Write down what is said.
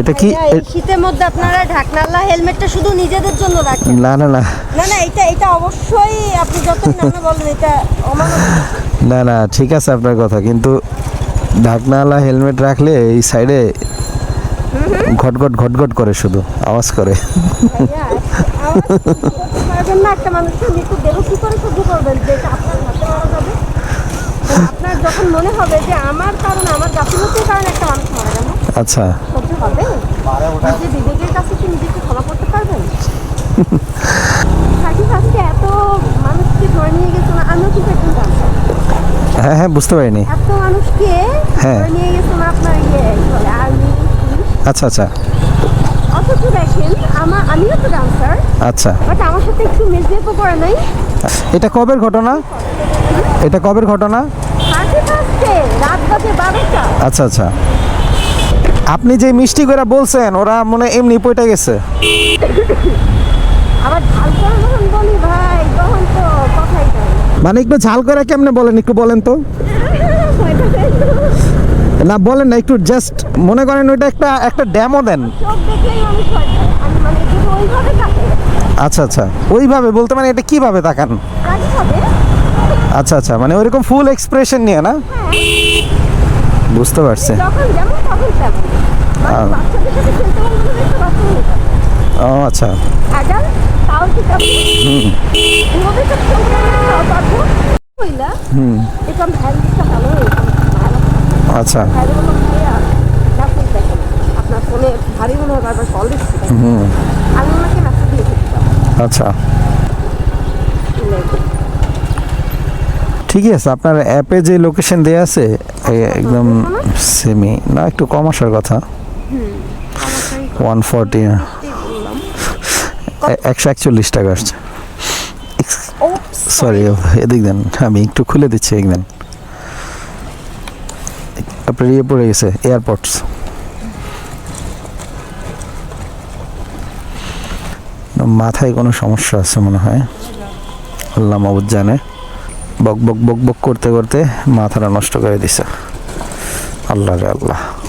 এটা কি? শীতের মধ্যে আপনারা ঢাকনালা হেলমেটটা শুধু নিজেদের জন্য রাখেন। না না না। না না এটা এটা অবশ্যই আপনি যত বলেন এটা না না ঠিক আছে আপনার কথা কিন্তু ঢাকনাওয়ালা হেলমেট রাখলে এই সাইডে ঘটঘট ঘটঘট করে শুধু আওয়াজ করে। ভাইয়া, আওয়াজ করতে পারবেন না একটা মানুষের মৃত্যু দেহ কি করে সহ্য করবেন? যে আপনার হাতে মারা যাবে। আপনার যখন মনে হবে যে আমার কারণে আমার গাফিলতির কারণে একটা মানুষ মারা গেল আচ্ছা। হবে? নিজে বিবেকের কাছে কি নিজেকে ক্ষমা করতে পারবেন? সাকিব আজকে এত মানুষকে ধরে নিয়ে গেছে না আমিও কিন্তু একজন জানতাম হ্যাঁ হ্যাঁ বুঝতে পারিনি। এত মানুষকে হ্যাঁ। ধরে নিয়ে গেছে না আপনার ইয়ে আর্মি আচ্ছা আচ্ছা। অথচ দেখেন আমার আমিও তো ডান্সার আচ্ছা। বাট আমার সাথে একটু মিসবিহেভও করে নাই। এটা কবের ঘটনা? এটা কবের ঘটনা? রাত বাজে বারোটা। আচ্ছা আচ্ছা। আপনি যে মিষ্টি করে বলছেন ওরা মনে এমনি পয়টা গেছে। আবার ঝাল করে যখন বলি ভাই তখন তো কথাই নাই। মানে একটু ঝাল করে কেমনে বলেন একটু বলেন তো। না বলেন না একটু জাস্ট মনে করেন ওইটা একটা একটা ড্যামও দেন। মানে আচ্ছা আচ্ছা। ওইভাবে বলতে মানে এটা কীভাবে তাকান? আচ্ছা আচ্ছা। মানে ওইরকম ফুল এক্সপ্রেশন নিয়ে না? বুঝতে পারছি। মানে। ও আচ্ছা। আচ্ছা। আচ্ছা। ঠিকই আছে আপনার অ্যাপে যে লোকেশন দেওয়া আছে একদম সেমি না? একটু কম আসার কথা। ওয়ান ফর্টি একশো একচল্লিশ টাকা আসছে। সরি এদিক দেন। আমি একটু খুলে দিচ্ছি একদিন আপনার ইয়ে পড়ে গেছে এয়ারপোর্টস মাথায় কোনো সমস্যা আছে মনে হয়? আল্লাহ মাবুদ জানে। বক বক বক বক করতে করতে মাথাটা নষ্ট করে দিছে। আল্লাহ রে আল্লাহ।